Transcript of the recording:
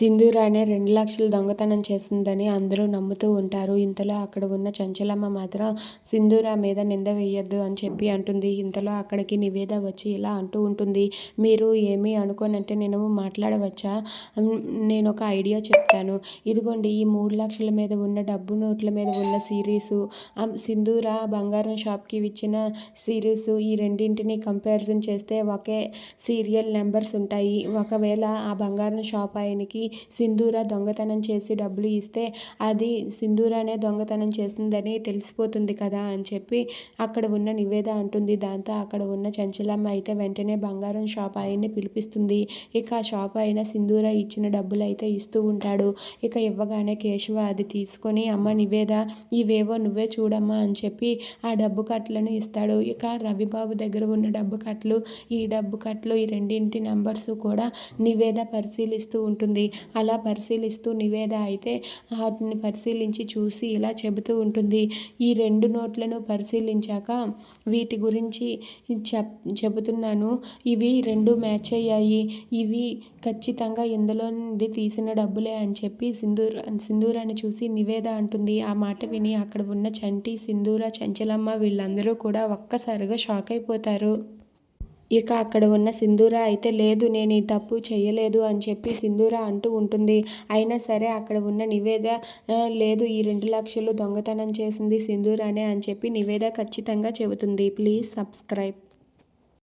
సింధూరానే రెండు లక్షలు దొంగతనం చేసిందని అందరూ నమ్ముతూ ఉంటారు. ఇంతలో అక్కడ ఉన్న చంచలమ్మ మాత్రం సింధూర మీద నింద వేయద్దు అని చెప్పి అంటుంది. ఇంతలో అక్కడికి నివేద వచ్చి ఇలా అంటూ ఉంటుంది. మీరు ఏమీ అనుకోనంటే నేను మాట్లాడవచ్చా? నేనొక ఐడియా చెప్తాను. ఇదిగోండి ఈ మూడు లక్షల మీద ఉన్న డబ్బు నోట్ల మీద ఉన్న సిరీసు, సింధూర బంగారం షాపుకి ఇచ్చిన సిరీసు ఈ రెండింటినీ కంపారిజన్ చేస్తే ఒకే సీరియల్ నెంబర్స్ ఉంటాయి. ఒకవేళ ఆ బంగారం షాపాయనకి సింధూర దొంగతనం చేసి డబ్బులు ఇస్తే అది సింధూరనే దొంగతనం చేసిందని తెలిసిపోతుంది కదా అని చెప్పి అక్కడ ఉన్న నివేద అంటుంది. దాంతో అక్కడ ఉన్న చంచలమ్మ అయితే వెంటనే బంగారం షాప్ ఆయన్ని పిలిపిస్తుంది. ఇక ఆ షాప్ అయిన సింధూర ఇచ్చిన డబ్బులు అయితే ఇస్తూ ఉంటాడు. ఇక ఇవ్వగానే కేశవ అది తీసుకొని అమ్మ నివేద ఇవేవో నువ్వే చూడమ్మా అని చెప్పి ఆ డబ్బు కట్టలను ఇస్తాడు. ఇక రవిబాబు దగ్గర ఉన్న డబ్బు కట్టలు, ఈ డబ్బు కట్టలు ఈ రెండింటి నెంబర్స్ కూడా నివేద పరిశీలిస్తూ ఉంటుంది. అలా పరిశీలిస్తూ నివేద అయితే వాటిని పరిశీలించి చూసి ఇలా చెబుతూ ఉంటుంది. ఈ రెండు నోట్లను పరిశీలించాక వీటి గురించి చెప్ చెబుతున్నాను. ఇవి రెండు మ్యాచ్ అయ్యాయి. ఇవి ఖచ్చితంగా ఇందులో నుండి తీసిన డబ్బులే అని చెప్పి సింధూరని చూసి నివేద అంటుంది. ఆ మాట విని అక్కడ ఉన్న చంటి, సింధూర, చంచలమ్మ వీళ్ళందరూ కూడా ఒక్కసారిగా షాక్ అయిపోతారు. ఇక అక్కడ ఉన్న సింధూర అయితే లేదు నేను ఈ తప్పు చేయలేదు అని చెప్పి సింధూర అంటూ ఉంటుంది. అయినా సరే అక్కడ ఉన్న నివేద లేదు ఈ రెండు లక్షలు దొంగతనం చేసింది సింధూరనే అని చెప్పి నివేద ఖచ్చితంగా చెబుతుంది. Please subscribe